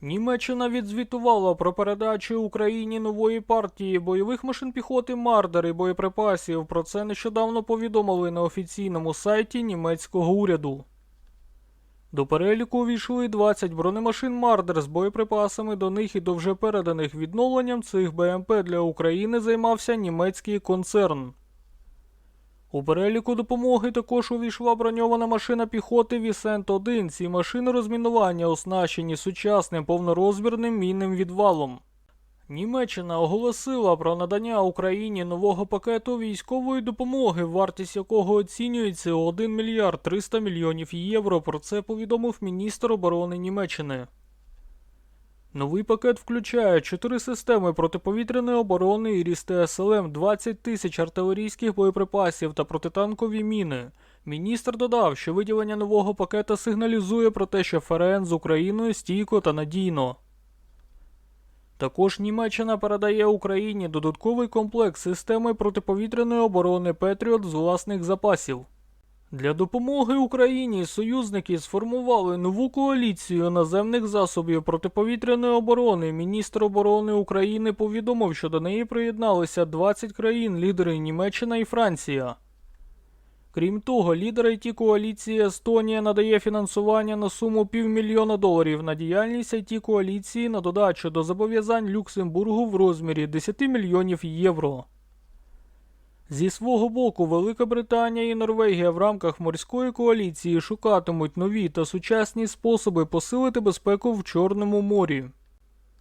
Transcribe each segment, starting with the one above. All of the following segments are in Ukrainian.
Німеччина відзвітувала про передачу Україні нової партії бойових машин піхоти Мардер і боєприпасів. Про це нещодавно повідомили на офіційному сайті німецького уряду. До переліку увійшли 20 бронемашин Мардер з боєприпасами до них і до вже переданих відновленням цих БМП для України займався німецький концерн. У переліку допомоги також увійшла броньована машина піхоти Вісент 1 Ці машини розмінування оснащені сучасним повнорозмірним мінним відвалом. Німеччина оголосила про надання Україні нового пакету військової допомоги, вартість якого оцінюється у 1 мільярд 300 мільйонів євро. Про це повідомив міністр оборони Німеччини. Новий пакет включає 4 системи протиповітряної оборони і ріс СЛМ, 20 тисяч артилерійських боєприпасів та протитанкові міни. Міністр додав, що виділення нового пакета сигналізує про те, що ФРН з Україною стійко та надійно. Також Німеччина передає Україні додатковий комплекс системи протиповітряної оборони Петріот з власних запасів. Для допомоги Україні союзники сформували нову коаліцію наземних засобів протиповітряної оборони. Міністр оборони України повідомив, що до неї приєдналися 20 країн, лідери Німеччина і Франція. Крім того, лідер it коаліції Естонія надає фінансування на суму півмільйона доларів на діяльність it коаліції на додачу до зобов'язань Люксембургу в розмірі 10 мільйонів євро. Зі свого боку, Велика Британія і Норвегія в рамках морської коаліції шукатимуть нові та сучасні способи посилити безпеку в Чорному морі.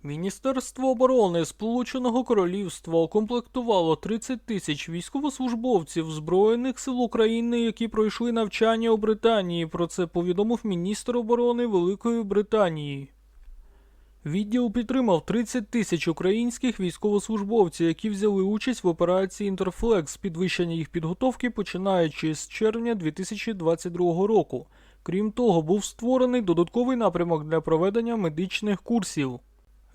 Міністерство оборони Сполученого Королівства укомплектувало 30 тисяч військовослужбовців Збройних сил України, які пройшли навчання у Британії. Про це повідомив міністр оборони Великої Британії. Відділ підтримав 30 тисяч українських військовослужбовців, які взяли участь в операції Інтерфлекс, підвищення їх підготовки починаючи з червня 2022 року. Крім того, був створений додатковий напрямок для проведення медичних курсів.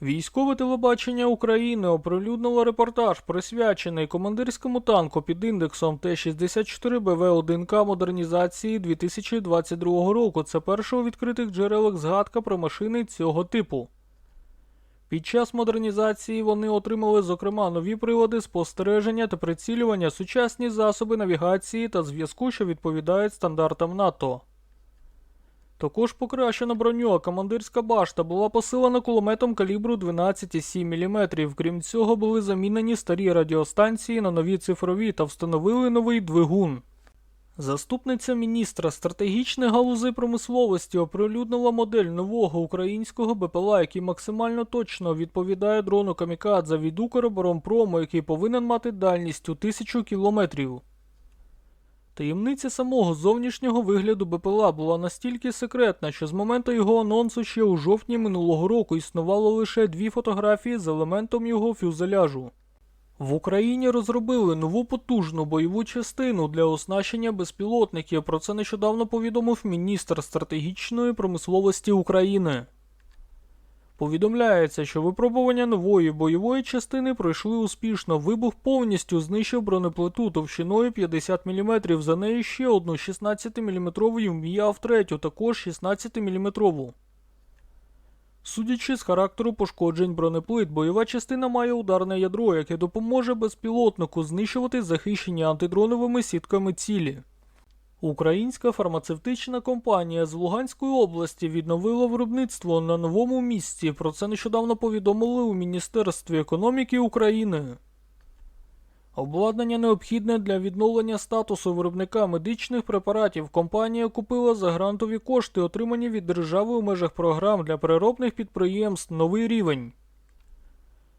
Військове телебачення України оприлюднило репортаж, присвячений командирському танку під індексом Т-64БВ-1К модернізації 2022 року. Це перша у відкритих джерелах згадка про машини цього типу. Під час модернізації вони отримали, зокрема, нові прилади спостереження та прицілювання, сучасні засоби навігації та зв'язку, що відповідають стандартам НАТО. Також покращена броню, а командирська башта була посилена кулеметом калібру 12,7 мм. Крім цього, були замінені старі радіостанції на нові цифрові та встановили новий двигун. Заступниця міністра стратегічної галузи промисловості оприлюднила модель нового українського БПЛА, який максимально точно відповідає дрону Камікадзе від Укроборонпрому, який повинен мати дальність у тисячу кілометрів. Таємниця самого зовнішнього вигляду БПЛА була настільки секретна, що з моменту його анонсу ще у жовтні минулого року існувало лише дві фотографії з елементом його фюзеляжу. В Україні розробили нову потужну бойову частину для оснащення безпілотників. Про це нещодавно повідомив міністр стратегічної промисловості України. Повідомляється, що випробування нової бойової частини пройшли успішно. Вибух повністю знищив бронеплиту товщиною 50 мм. За нею ще одну 16-мм вміяв третю, також 16-мм. Судячи з характеру пошкоджень бронеплит, бойова частина має ударне ядро, яке допоможе безпілотнику знищувати захищені антидроновими сітками цілі. Українська фармацевтична компанія з Луганської області відновила виробництво на новому місці. Про це нещодавно повідомили у Міністерстві економіки України. Обладнання необхідне для відновлення статусу виробника медичних препаратів компанія купила за грантові кошти, отримані від держави у межах програм для переробних підприємств Новий рівень.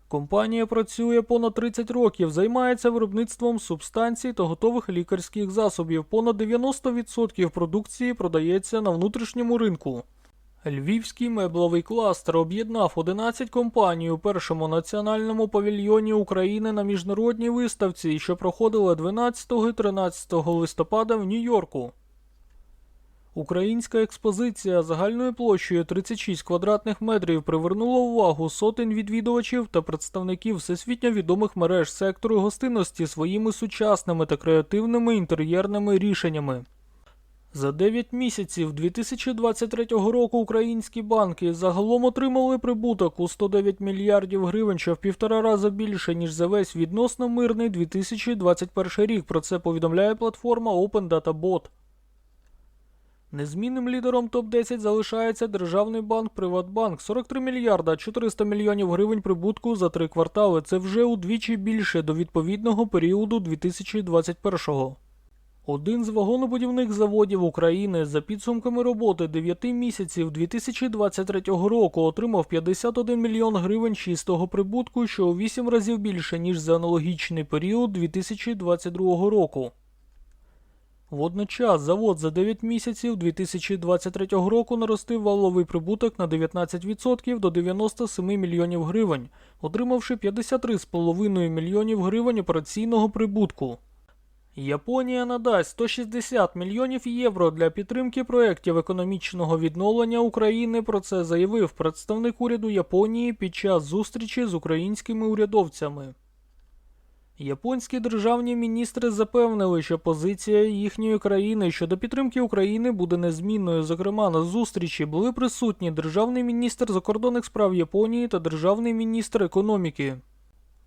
Компанія працює понад 30 років, займається виробництвом субстанцій та готових лікарських засобів. Понад 90% продукції продається на внутрішньому ринку. Львівський мебловий кластер об'єднав 11 компаній у першому національному павільйоні України на міжнародній виставці, що проходила 12 і 13 листопада в Нью-Йорку. Українська експозиція загальною площею 36 квадратних метрів привернула увагу сотень відвідувачів та представників всесвітньо відомих мереж сектору гостинності своїми сучасними та креативними інтер'єрними рішеннями. За 9 місяців 2023 року українські банки загалом отримали прибуток у 109 мільярдів гривень, що в півтора рази більше, ніж за весь відносно мирний 2021 рік. Про це повідомляє платформа Open Data Bot. Незмінним лідером топ-10 залишається Державний банк Приватбанк 43 мільярда 400 мільйонів гривень прибутку за три квартали. Це вже удвічі більше до відповідного періоду 2021-го. Один з вагонобудівних заводів України за підсумками роботи 9 місяців 2023 року отримав 51 мільйон гривень чистого прибутку, що у 8 разів більше, ніж за аналогічний період 2022 року. Водночас завод за 9 місяців 2023 року наростив валовий прибуток на 19% до 97 мільйонів гривень, отримавши 53,5 мільйонів гривень операційного прибутку. Японія надасть 160 мільйонів євро для підтримки проєктів економічного відновлення України. Про це заявив представник уряду Японії під час зустрічі з українськими урядовцями. Японські державні міністри запевнили, що позиція їхньої країни щодо підтримки України буде незмінною. Зокрема, на зустрічі були присутні державний міністр закордонних справ Японії та державний міністр економіки.